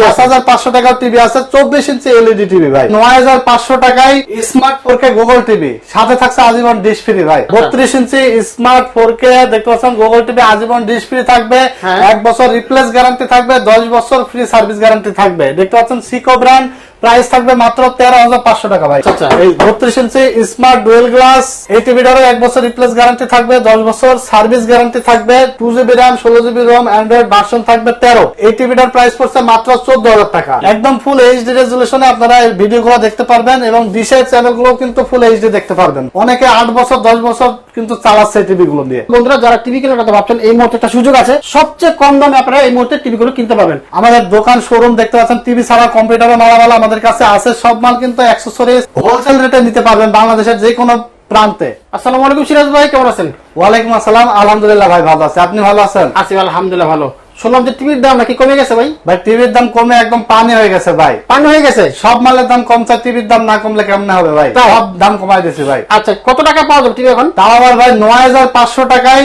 সাত হাজার পাঁচশো টাকার টিভি আছে চব্বিশ ইঞ্চি এলইডি টিভি ভাই। নয় হাজার পাঁচশো টাকায় smart four K Google TV. সাথে থাকছে আজীবন ডিশ ফ্রি ভাই। আচ্ছা। বত্রিশ ইঞ্চি স্মার্ট ফোর কে দেখতে পাচ্ছেন গুগল টিভি আজীবন ডিশ ফ্রি থাকবে। হ্যাঁ। এক বছর রিপ্লেস গ্যারান্টি থাকবে দশ বছর ফ্রি সার্ভিস গ্যারান্টি থাকবে। দেখতে পাচ্ছেন সিকো ব্র্যান্ড প্রাইস থাকবে মাত্র তেরো হাজার পাঁচশো টাকা ভাই। আচ্ছা। এই বত্রিশ ইঞ্চি স্মার্ট ডুয়েল গ্লাস এই টিভিটারও এক বছর রিপ্লেস গ্যারান্টি থাকবে দশ বছর সার্ভিস গ্যারান্টি থাকবে টু জিবি র্যাম ষোলো জিবি রোম অ্যান্ড্রয়েড ভার্সন থাকবে তেরো। এই টিভিটার প্রাইস পড়ছে মাত্র চোদ্দ হাজার টাকা। একদম ফুল এইচডি রেজুলেশনে আপনারা এই ভিডিও গুলো দেখতে পারবেন এবং ডিশের চ্যানেলগুলো কিন্তু ফুল এইচডি দেখতে পারবেন। অনেকে আট বছর দশ বছর কিন্তু চালাচ্ছে টিভি গুলো দিয়ে বন্ধুরা যারা টিভি কেনার কথা ভাবছেন এই মুহূর্তে একটা সুযোগ আছে। সবচেয়ে কম দামে আপনারা এই মুহূর্তে টিভি গুলো কিনতে পারবেন। আমাদের দোকান শোরুম দেখতে পাচ্ছেন টিভি ছাড়া কম্পিউটার মালামাল আমাদের কাছে আছে সব মাল কিন্তু অ্যাক্সেসরিজ হোলসেল রেটে নিতে পারবেন বাংলাদেশের যে কোনো প্রান্তে। আসসালামু আলাইকুম সিরাজ ভাই কেমন আছেন? ওয়ালাইকুম আসসালাম আলহামদুলিল্লাহ ভাই ভালো আছে। আপনি ভালো আছেন? আছি আলহামদুলিল্লাহ ভালো। শুনলাম যে টিভির দাম নাকি কমে গেছে ভাই? ভাই টিভির দাম কমে একদম পানি হয়ে গেছে ভাই। পানি হয়ে গেছে? সব মালের দাম কমছে টিভির দাম না কমলে কেমনে হবে ভাই? সব দাম কমাই দিছি ভাই। আচ্ছা কত টাকা পাওয়া যাবে টিভি এখন? তাও আবার ভাই নয় হাজার পাঁচশো টাকায়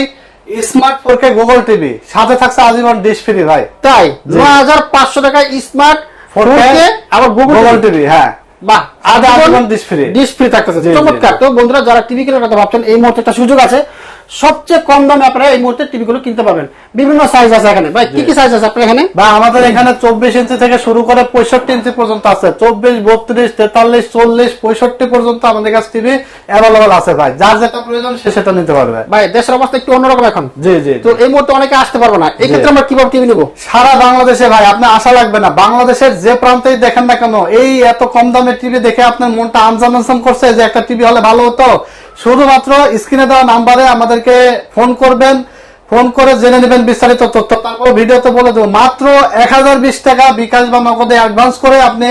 smart four K Google TV. সাথে থাকছে আজীবন ডিশ ফ্রি ভাই। তাই? নয় হাজার পাঁচশো টাকায় স্মার্ট 4K আবার গুগল টিভি হ্যাঁ। বাহ আধা আজীবন ডিশ ফ্রি থাকতেছে। চমৎকার। তো বন্ধুরা যারা টিভি কেনার কথা ভাবছেন এই মুহূর্তে একটা সুযোগ আছে। সবচেয়ে কম দামে আপনারা এই মুহূর্তে টিভি গুলো কিনতে পারবেন। বিভিন্ন সাইজ আছে এখানে। ভাই কি কি সাইজ আছে আপনার এখানে? বা আমাদের এখানে চব্বিশ ইঞ্চি থেকে শুরু করে পঁয়ষট্টি ইঞ্চি পর্যন্ত আছে। চব্বিশ বত্রিশ তেতাল্লিশ চল্লিশ পঁয়ষট্টি পর্যন্ত আমাদের কাছে টিভি অ্যাভেলেবল আছে ভাই। যার যেটা প্রয়োজন সে সেটা নিতে পারবে। ভাই দেশের অবস্থা একটু অন্যরকম এখন। জি জি তো এই মুহূর্তে অনেকে আসতে পারব না। এক্ষেত্রে। আমরা কীভাবে টিভি নিবো? সারা বাংলাদেশে ভাই আপনার আশা লাগবে না। বাংলাদেশের যে প্রান্তেই দেখেন না কেন এই এত কম দামে টিভি দেখে আপনার মনটা আনসান আনসান করছে যে একটা টিভি হলে ভালো হতো। শুধুমাত্র স্ক্রিনে দেওয়া নাম্বারে আমাদেরকে ফোন করবেন, ফোন করে জেনে নেবেন বিস্তারিত তথ্য। তারপর ভিডিওতে বলে দেবো, মাত্র এক হাজার বিশ টাকা বিকাশ বা নগদে অ্যাডভান্স করে আপনি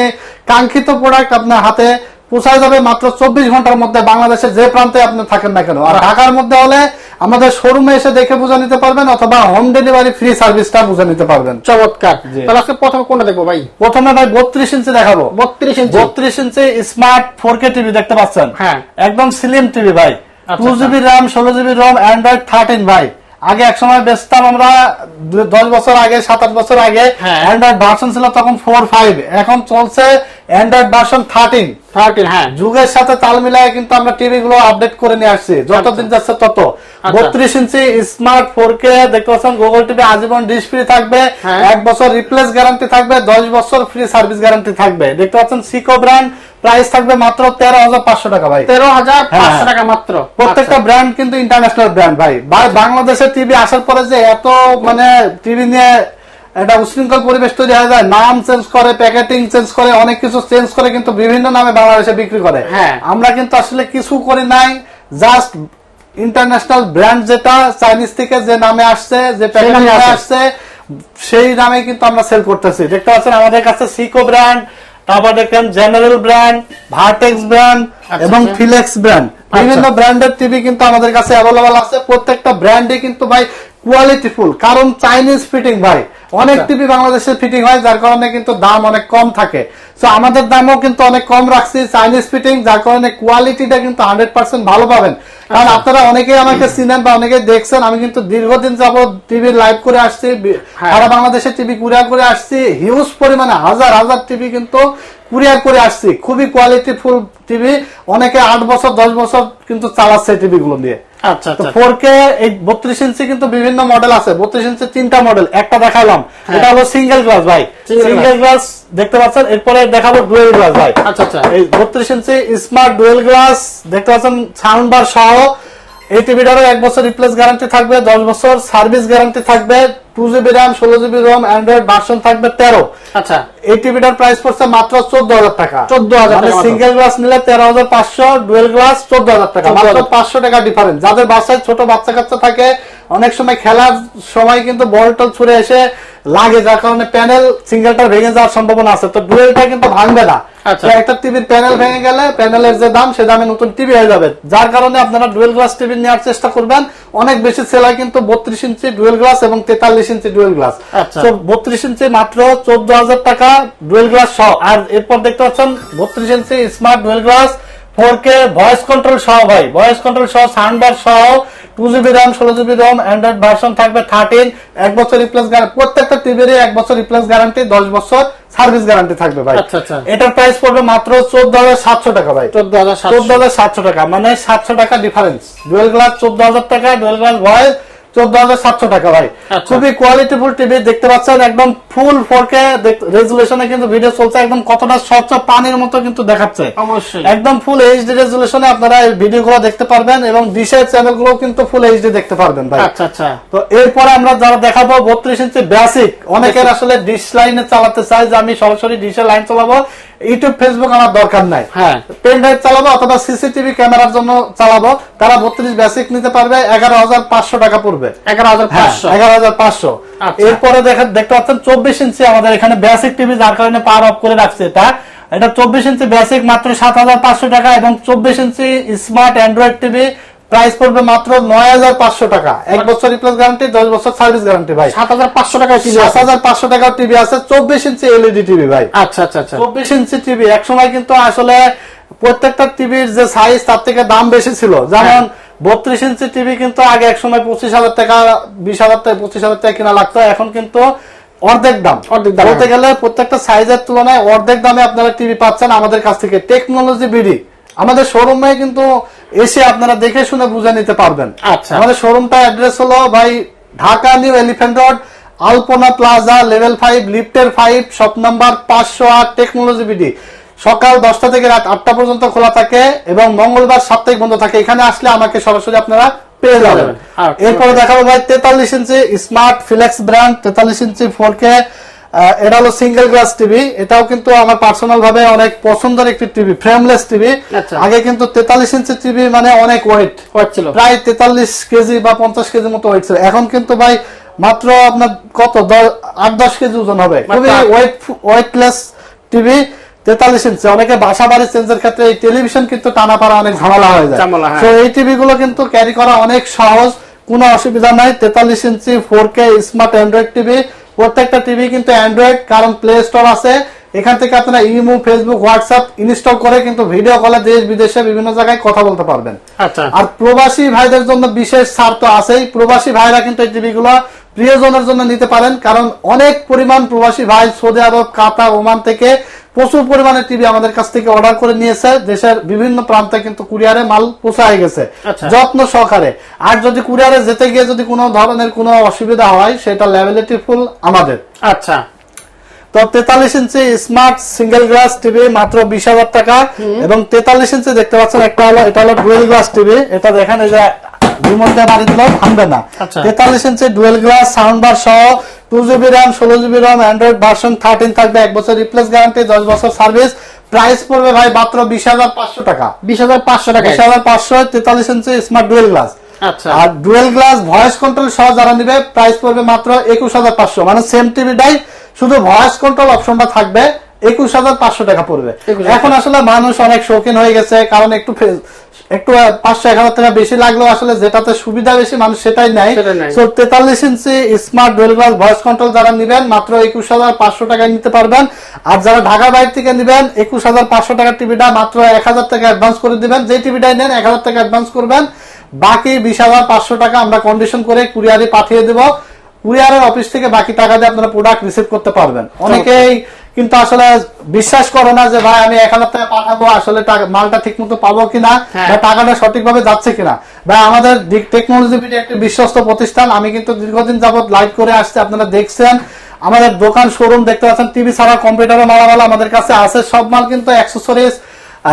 কাঙ্ক্ষিত প্রোডাক্ট আপনার হাতে পৌঁছায় যাবে মাত্র চব্বিশ ঘণ্টার মধ্যে বাংলাদেশের যে প্রান্তে আপনি থাকেন না কেন। আর ঢাকার মধ্যে হলে আমাদের শোরুমে এসে দেখে বুঝে নিতে পারবেন অথবা হোম ডেলিভারি ফ্রি সার্ভিসটা বুঝে নিতে পারবেন। চমৎকার। তাহলে আজকে প্রথমে কোনটা দেখব ভাই? প্রথমে ভাই বত্রিশ ইঞ্চি দেখাবো। বত্রিশ ইঞ্চি। বত্রিশ inch smart four K TV দেখতে পাচ্ছেন। হ্যাঁ। একদম স্লিম টিভি ভাই। টু জিবি র্যাম ষোলো জিবি রোম অ্যান্ড্রয়েড থার্টিন ভাই। আগে এক সময় বেচতাম আমরা দশ বছর আগে সাত আট বছর আগে। অ্যান্ড্রয়েড ভার্সন ছিল তখন ফোর ফাইভ এখন চলছে অ্যান্ড্রয়েড ভার্সন থার্টিন থার্টিন হ্যাঁ। যুগের সাথে তাল মিলায় কিন্তু আমরা টিভি গুলো আপডেট করে নিয়ে আসছি। যতদিন যাচ্ছে তত। আচ্ছা। বত্রিশ ইঞ্চি স্মার্ট ফোর কে দেখতে পাচ্ছেন গুগল টিভি আজীবন ডিশ ফ্রি থাকবে। হ্যাঁ। এক বছর রিপ্লেস গ্যারান্টি থাকবে দশ বছর ফ্রি সার্ভিস গ্যারান্টি থাকবে। দেখতে পাচ্ছেন সিকো ব্র্যান্ড প্রাইস থাকবে মাত্র তেরো হাজার পাঁচশো টাকা ভাই তেরো হাজার পাঁচশো হ্যাঁ। টাকা মাত্র প্রত্যেকটা আচ্ছা। ব্র্যান্ড কিন্তু ইন্টারন্যাশনাল ব্র্যান্ড ভাই বা- বাংলাদেশের টিভি আসার পরে যে এত মানে টিভি নিয়ে একটা উশৃঙ্খল পরিবেশ তৈরি হয়ে যায় নাম চেঞ্জ করে প্যাকেটিং চেঞ্জ করে অনেক কিছু চেঞ্জ করে কিন্তু বিভিন্ন নামে বাংলাদেশে বিক্রি করে হ্যাঁ। আমরা কিন্তু আসলে কিছু করি নাই জাস্ট ইন্টারন্যাশনাল ব্র্যান্ড যেটা চাইনিজ থেকে যে নামে আসছে যে প্যাকেটিং আসছে সেই নামে কিন্তু আমরা সেল করতেছি দেখতে পাচ্ছেন আমাদের কাছে সিকো ব্র্যান্ড তারপর দেখেন জেনারেল ব্র্যান্ড ভার্টেক্স ব্র্যান্ড আচ্ছা, এবং আচ্ছা। ফিলেক্স ব্র্যান্ড বিভিন্ন ব্র্যান্ডের টিভি কিন্তু আমাদের কাছে অ্যাভেলেবল আছে। প্রত্যেকটা ব্র্যান্ডে কিন্তু ভাই কোয়ালিটিফুল কারণ চাইনিজ ফিটিং ভাই অনেক। টিভি বাংলাদেশে ফিটিং হয় যার কারণে কিন্তু দাম অনেক কম থাকে তো আমাদের দামও কিন্তু অনেক কম রাখছি চাইনিজ ফিটিং যার কারণে কোয়ালিটিটা কিন্তু হান্ড্রেড পার্সেন্ট ভালো পাবেন কারণ আচ্ছা। আপনারা অনেকেই আমাকে চিনেন বা অনেকে দেখছেন আমি কিন্তু দীর্ঘদিন যাবত টিভি লাইভ করে আসছি হ্যাঁ। সারা বাংলাদেশে টিভি কুরিয়ার করে আসছি হিউজ পরিমাণে হাজার হাজার টিভি কিন্তু কুরিয়ার করে আসছি। খুবই কোয়ালিটিফুল টিভি অনেকে আট বছর দশ বছর কিন্তু চালাচ্ছে টিভি গুলো আচ্ছা তো আচ্ছা। ফোর কে এই বত্রিশ ইঞ্চি কিন্তু বিভিন্ন মডেল আছে। বত্রিশ ইঞ্চি তিনটা মডেল একটা দেখালাম। হ্যাঁ। এটা হলো সিঙ্গেল গ্লাস ভাই। সিঙ্গেল গ্লাস দেখতে পাচ্ছেন? এরপরে দেখাবো ডুয়েল গ্লাস ভাই। আচ্ছা আচ্ছা। এই বত্রিশ ইঞ্চি স্মার্ট ডুয়েল গ্লাস দেখতে পাচ্ছেন? সাউন্ড বার সহ এই টিভিটারও এক বছর রিপ্লেস গ্যারান্টি থাকবে দশ বছর সার্ভিস গ্যারান্টি থাকবে টু জিবি র্যাম ষোলো জিবি রোম অ্যান্ড্রয়েড ভার্সন থাকবে তেরো। আচ্ছা। এই টিভিটার প্রাইস পড়ছে মাত্র চোদ্দ হাজার টাকা। 14,000 হাজার সিঙ্গেল গ্লাস নিলে তেরো হাজার পাঁচশো ডুয়েল গ্লাস চোদ্দ হাজার টাকা। মাত্র পাঁচশো টাকা ডিফারেন্স যাদের বাসায় ছোট বাচ্চা কাচ্চা থাকে অনেক সময় খেলার সময় কিন্তু বল টল ছুড়ে এসে লাগে যার কারণে প্যানেল সিঙ্গেলটা ভেঙে যাওয়ার সম্ভাবনা আছে। তো ডুয়েলটা কিন্তু ভাঙবে না। আচ্ছা। একটা টিভির প্যানেল ভেঙে গেলে প্যানেলের যে দাম সে দামে নতুন টিভি হয়ে যাবে। যার কারণে আপনারা ডুয়েল গ্লাস টিভি নেওয়ার চেষ্টা করবেন। অনেক বেশি সেল হয় কিন্তু বত্রিশ ইঞ্চি ডুয়েল গ্লাস এবং তেতাল্লিশ ইঞ্চি ডুয়েল গ্লাস। আচ্ছা। তো বত্রিশ ইঞ্চি মাত্র চোদ্দ হাজার টাকা ডুয়েল গ্লাস সহ। আর এরপর দেখতে পাচ্ছেন বত্রিশ inch smart dual glass. Four K voice control সহ ভাই। ভয়েস কন্ট্রোল সহ সাউন্ড বার সহ টু জিবি র্যাম ষোলো জিবি র্যাম অ্যান্ড্রয়েড ভার্সন থাকবে থার্টিন এক বছর রিপ্লেস প্রত্যেকটা টিভির এক বছর রিপ্লেস গ্যারান্টি দশ বছর সার্ভিস গ্যারান্টি থাকবে ভাই। আচ্ছা, আচ্ছা। এটার প্রাইস পড়বে মাত্র চোদ্দ হাজার সাতশো টাকা ভাই। চোদ্দ হাজার চোদ্দ হাজার সাতশো টাকা মানে সাতশো টাকা ডিফারেন্স ডুয়েল গ্লাস চোদ্দ হাজার টাকা ডুয়েল গ্লাস ভয়েস চোদ্দ হাজার সাতশো টাকা ভাই। আচ্ছা। খুবই কোয়ালিটিফুল টিভি দেখতে পাচ্ছেন একদম ফুল ফোরকে রেজুলেশনে কিন্তু ভিডিও চলছে একদম কতটা স্বচ্ছ পানির মতো কিন্তু দেখাচ্ছে। অবশ্যই। একদম ফুল এইচডি রেজুলেশনে আপনারা এই ভিডিওগুলো দেখতে পারবেন এবং ডিশের চ্যানেলগুলো কিন্তু ফুল এইচডি দেখতে পারবেন ভাই। আচ্ছা আচ্ছা। তো এরপরে আমরা যারা দেখাবো বত্রিশ ইঞ্চি বেসিক অনেকের আসলে ডিশ লাইনে চালাতে চাই যে আমি সরাসরি ডিশের লাইন চালাবো। ইউটিউব ফেসবুক আমার দরকার নাই। হ্যাঁ। পেন ড্রাইভ চালাবো অথবা সিসিটিভি ক্যামেরার জন্য চালাবো। তারা বত্রিশ বেসিক নিতে পারবে এগারো হাজার পাঁচশো টাকা পড়বে। এগারো হাজার হ্যাঁ পাঁচশো এগারো হাজার পাঁচশো। আচ্ছা। এরপরে দেখেন দেখতে পাচ্ছেন চব্বিশ ইঞ্চি আমাদের এখানে বেসিক টিভি যার কারণে পাওয়ার অফ করে রাখছে এটা। এটা চব্বিশ ইঞ্চি বেসিক মাত্র সাত হাজার পাঁচশো টাকা এবং চব্বিশ inch smart Android TV price পড়বে মাত্র নয় হাজার পাঁচশো টাকা। এক বছর রিপ্লেস গ্যারান্টি দশ বছর সার্ভিস গ্যারান্টি ভাই। সাত হাজার পাঁচশো টাকায় টিভি সাত হাজার পাঁচশো টাকার টিভি আছে চব্বিশ ইঞ্চি এলইডি টিভি ভাই। আচ্ছা আচ্ছা আচ্ছা। চব্বিশ ইঞ্চি টিভি এক সময় কিন্তু আসলে প্রত্যেকটা টিভির যে সাইজ তার থেকে দাম বেশি ছিল। যেমন বত্রিশ ইঞ্চি টিভি কিন্তু আগে এক সময় পঁচিশ হাজার টাকা বিশ হাজার টাকা পঁচিশ হাজার টাকা কিনা লাগতো। এখন কিন্তু অর্ধেক দাম। অর্ধেক দাম। বলতে গেলে প্রত্যেকটা সাইজের তুলনায় অর্ধেক দামে আপনারা টিভি পাচ্ছেন আমাদের কাছ থেকে। Technology BD. আমাদের শোরুমে কিন্তু এসে আপনারা দেখে শুনে বুঝে নিতে পারবেন। আচ্ছা। আমাদের শোরুমটা অ্যাড্রেস হলো ভাই Dhaka New Elephant Road Alpana Plaza level five লিফটের ফাইভ শপ নাম্বার পাঁচশো আট টেকনোলজি বিডি। সকাল দশটা থেকে রাত আটটা পর্যন্ত খোলা থাকে এবং মঙ্গলবার সাপ্তাহিক বন্ধ থাকে। এখানে আসলে আমাকে সরাসরি আপনারা পেয়ে যাবেন। আচ্ছা। এরপরে দেখাবো ভাই তেতাল্লিশ ইঞ্চি স্মার্ট ফিলেক্স ব্র্যান্ড তেতাল্লিশ ইঞ্চি ফোর কে এটা হলো সিঙ্গেল গ্লাস টিভি এটাও কিন্তু আমার পার্সোনাল ভাবে অনেক পছন্দের একটি টিভি ফ্রেমলেস টিভি। আগে কিন্তু তেতাল্লিশ ইঞ্চি টিভি মানে অনেক ওয়েট হচ্ছিল প্রায় তেতাল্লিশ কেজি বা পঞ্চাশ কেজি মতো ওয়েট ছিল। এখন কিন্তু ভাই মাত্র আপনার কত? আট দশ কেজি ওজন হবে। খুবই ওয়েট ওয়েটলেস টিভি তেতাল্লিশ ইঞ্চি অনেকে বাসা বাড়ি চেঞ্জের ক্ষেত্রে এই টেলিভিশন কিন্তু টানা পারা অনেক ঝামেলা হয়ে যায়। হ্যাঁ। তো এই টিভি গুলো কিন্তু ক্যারি করা অনেক সহজ। কোনো অসুবিধা নাই। তেতাল্লিশ inch four K smart Android TV প্রত্যেকটা টিভি কিন্তু অ্যান্ড্রয়েড কারণ প্লে স্টোর আছে। এখান থেকে আপনারা ইমো ফেসবুক হোয়াটসঅ্যাপ ইনস্টল করে কিন্তু ভিডিও কলে দেশ বিদেশে বিভিন্ন জায়গায় কথা বলতে পারবেন। আচ্ছা। আর প্রবাসী ভাইদের জন্য বিশেষ ছাড় তো আছেই। প্রবাসী ভাইরা কিন্তু এই টিভি গুলো প্রিয়জনের জন্য নিতে পারেন কারণ অনেক পরিমাণ প্রবাসী ভাই সৌদি আরব কাতার ওমান থেকে প্রচুর পরিমাণে টিভি আমাদের কাছ থেকে অর্ডার করে নিয়েছে। দেশের বিভিন্ন প্রান্তে কিন্তু কুরিয়ারে মাল পৌঁছায় গেছে। আচ্ছা। যত্ন সহকারে। আর যদি কুরিয়ারে যেতে গিয়ে যদি কোনো ধরনের কোনো অসুবিধা হয় সেটা লেভেলিটি ফুল আমাদের। আচ্ছা। তো তেতাল্লিশ inch smart single glass TV মাত্র বিশ হাজার টাকা। এবং তেতাল্লিশ ইঞ্চি দেখতে পাচ্ছেন একটা হলো এটা হলো ডুয়েল গ্লাস টিভি এটা দেখেন এই যে রিমোট দিয়ে বাড়ি দিলেও থামবে না। আচ্ছা। তেতাল্লিশ inch dual glass sound bar সহ টু জিবি র্যাম ষোলো GB RAM Android version thirteen থাকবে এক বছর রিপ্লেস গ্যারান্টি দশ বছর সার্ভিস প্রাইস পড়বে ভাই মাত্র বিশ হাজার পাঁচশো টাকা। বিশ হাজার পাঁচশো টাকা বিশ হাজার পাঁচশো তেতাল্লিশ ইঞ্চি স্মার্ট ডুয়েল গ্লাস আর ডুয়েল গ্লাস ভয়েস কন্ট্রোল সহ যারা নিবে প্রাইস পড়বে মাত্র একুশ হাজার পাঁচশো। মানে সেম টিভিটাই শুধু ভয়েস কন্ট্রোল অপশনটা থাকবে। একুশ হাজার পাঁচশো টাকা পড়বে। 21,500 এখন আসলে মানুষ অনেক শৌখিন হয়ে গেছে কারণ একটু একটু পাঁচশো এক হাজার টাকা বেশি লাগলেও আসলে যেটাতে সুবিধা বেশি মানুষ সেটাই নেয়। তো তেতাল্লিশ inch smart dual glass voice control যারা নিবেন মাত্র একুশ হাজার পাঁচশো টাকায় নিতে পারবেন। আর যারা ঢাকা বাইরে থেকে নিবেন একুশ হাজার পাঁচশো টাকার টিভিটা মাত্র এক হাজার টাকা অ্যাডভান্স করে দিবেন। যে টিভিটাই নেন এক হাজার টাকা অ্যাডভান্স করবেন। বাকি বিশ হাজার পাঁচশো টাকা আমরা কন্ডিশন করে কুরিয়ারে পাঠিয়ে দেব। কুরিয়ারের অফিস থেকে বাকি টাকা দিয়ে আপনারা প্রোডাক্ট রিসিভ করতে পারবেন। অনেকেই কিন্তু আসলে বিশ্বাস করে না যে ভাই আমি এক হাজার টাকা পাঠাবো আসলে মালটা ঠিক মতো পাবো কিনা হ্যাঁ। বা টাকাটা সঠিকভাবে যাচ্ছে কিনা? ভাই আমাদের টেকনোলজি একটি বিশ্বস্ত প্রতিষ্ঠান। আমি কিন্তু দীর্ঘদিন যাবত লাইভ করে আসছে আপনারা দেখছেন। আমাদের দোকান শোরুম দেখতে পাচ্ছেন টিভি ছাড়া কম্পিউটারও মালামাল আমাদের কাছে আছে। সব মাল কিন্তু অ্যাক্সেসরিজ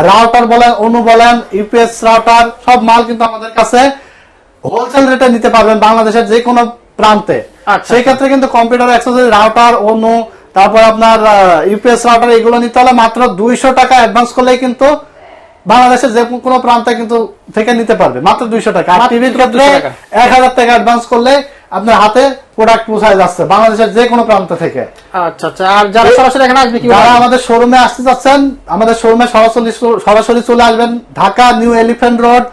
রাউটার বলেন অনু বলেন ইউপিএস রাউটার সব মাল কিন্তু আমাদের কাছে হোলসেল রেটে নিতে পারবেন বাংলাদেশের যে কোনো প্রান্তে। আচ্ছা। সেই ক্ষেত্রে কিন্তু কম্পিউটার অ্যাক্সেসরি রাউটার অনু তারপর আপনার ইউপিএস রাউটার এগুলো নিতে হলে মাত্র দুইশো টাকা অ্যাডভান্স করলেই কিন্তু বাংলাদেশের যে কোনো প্রান্তে কিন্তু থেকে নিতে পারবে। মাত্র দুইশো টাকা। আর টিভির ক্ষেত্রে এক হাজার টাকা অ্যাডভান্স করলে আপনার হাতে প্রোডাক্ট পৌঁছায় যাচ্ছে বাংলাদেশের যে কোনো প্রান্ত থেকে। আচ্ছা আচ্ছা। আর যারা সরাসরি এখানে আসবে কি যারা আমাদের শোরুমে আসতে চাচ্ছেন আমাদের শোরুমে সরাসরি সরাসরি চলে আসবেন। Dhaka New Elephant Road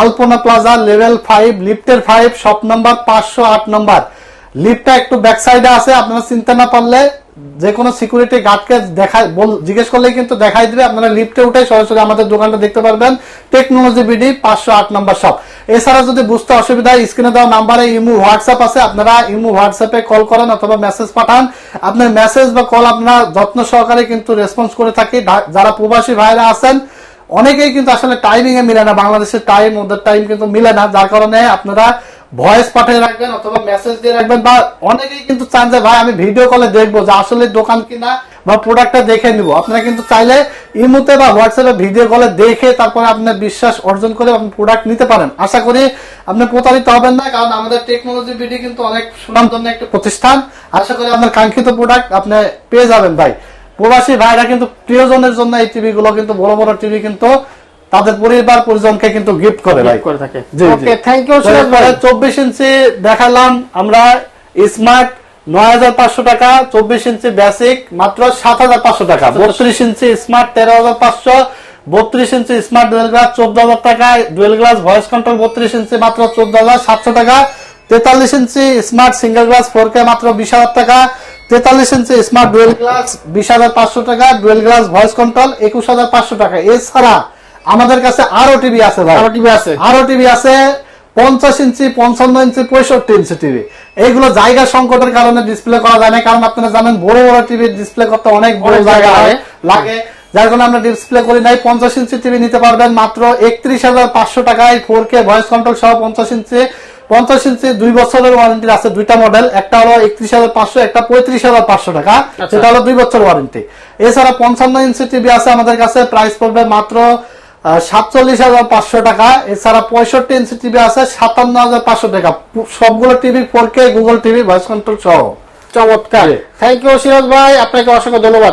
Alpana Plaza level five লিফটের ফাইভ শপ নাম্বার পাঁচশো আট নম্বর লিফটটা একটু ব্যাক সাইডে আছে আপনারা চিনতে না পারলে যে কোনো সিকিউরিটি গার্ডকে দেখা, বল- জিজ্ঞেস করলেই কিন্তু দেখাই দিবে। আপনারা লিফটে উঠে সরাসরি আমাদের দোকানটা দেখতে পারবেন। টেকনোলজি বিডি পাঁচশো আট নম্বর শপ এছাড়া যদি বুঝতে অসুবিধা স্ক্রিনে দেওয়া নাম্বারে ইমু হোয়াটসঅ্যাপ আছে। আপনারা ইমু হোয়াটসঅ্যাপে কল করেন অথবা মেসেজ পাঠান। আপনার মেসেজ বা কল আপনারা যত্ন সহকারে কিন্তু রেসপন্স করে থাকি। যারা প্রবাসী ভাইরা আছেন, অনেকেই কিন্তু আসলে টাইমিং এ মিলে না। বাংলাদেশের টাইম ওদের টাইম কিন্তু মিলে না। যার কারণে আপনারা ভয়েস পাঠিয়ে রাখবেন অথবা মেসেজ দিয়ে রাখবেন বা অনেকেই কিন্তু চান যে, ভাই, আমি ভিডিও কলে দেখব যে আসলে দোকান কিনা বা প্রোডাক্টটা দেখে নিব। আপনারা কিন্তু চাইলে ইমুতে বা হোয়াটসঅ্যাপে ভিডিও কলে দেখে তারপরে আপনার বিশ্বাস অর্জন করে আপনি প্রোডাক্ট নিতে পারেন। আশা করি আপনি প্রতারিত হবেন না, কারণ আমাদের টেকনোলজি বিডি কিন্তু অনেক সুনামধন্য একটা প্রতিষ্ঠান। আশা করি আপনার কাঙ্ক্ষিত প্রোডাক্ট আপনি পেয়ে যাবেন, ভাই। প্রবাসী ভাইরা কিন্তু প্রিয়জনের জন্য এই টিভি গুলো কিন্তু, বড় বড় টিভি কিন্তু তাদের পরিবার পরিজনকে কিন্তু গিফট করে ভাই। করে থাকে। ওকে থ্যাংক ইউ সিরাজ ভাই তারপরে চব্বিশ ইঞ্চি দেখালাম আমরা স্মার্ট নয় হাজার পাঁচশো টাকা চব্বিশ ইঞ্চি বেসিক মাত্র সাত হাজার পাঁচশো টাকা। বত্রিশ ইঞ্চি স্মার্ট তেরো হাজার পাঁচশো বত্রিশ ইঞ্চি স্মার্ট ডুয়েল গ্লাস চোদ্দ হাজার টাকা ডুয়েল গ্লাস ভয়েস কন্ট্রোল বত্রিশ ইঞ্চি মাত্র চোদ্দ হাজার সাতশো টাকা তেতাল্লিশ inch smart single glass four K মাত্র বিশ হাজার টাকা তেতাল্লিশ ইঞ্চি স্মার্ট ডুয়েল গ্লাস বিশ হাজার পাঁচশো টাকা ডুয়েল গ্লাস ভয়েস কন্ট্রোল একুশ হাজার পাঁচশো টাকা। এছাড়া আমাদের কাছে আরও টিভি আছে ভাই। আরও টিভি আছে? আরও টিভি আছে পঞ্চাশ ইঞ্চি পঞ্চান্ন ইঞ্চি পঁয়ষট্টি ইঞ্চি টিভি এইগুলো জায়গা সংকটের কারণে ডিসপ্লে করা যায় না কারণ আপনারা জানেন বড় বড় টিভি ডিসপ্লে করতে অনেক বড় জায়গা। লাগে। যার কারণে আমরা ডিসপ্লে করি নাই পঞ্চাশ ইঞ্চি টিভি নিতে পারবেন মাত্র একত্রিশ হাজার পাঁচশো টাকায় ফোর কে ভয়েস কন্ট্রোল সহ পঞ্চাশ ইঞ্চি। পঞ্চাশ ইঞ্চি দুই বছরের ওয়ারেন্টি আছে দুইটা মডেল একটা হলো একত্রিশ হাজার পাঁচশো একটা পঁয়ত্রিশ হাজার পাঁচশো টাকা আচ্ছা। সেটা হলো দুই বছর ওয়ারেন্টি এছাড়া পঞ্চান্ন ইঞ্চি টিভি আছে আমাদের কাছে প্রাইস পড়বে মাত্র সাতচল্লিশ হাজার পাঁচশো টাকা। এছাড়া পঁয়ষট্টি ইঞ্চি টিভি আছে সাতান্ন হাজার পাঁচশো টাকা। সবগুলো TV four K Google TV voice control সহ। চমৎকার। থ্যাংক ইউ সিরাজ ভাই। আপনাকে অসংখ্য ধন্যবাদ।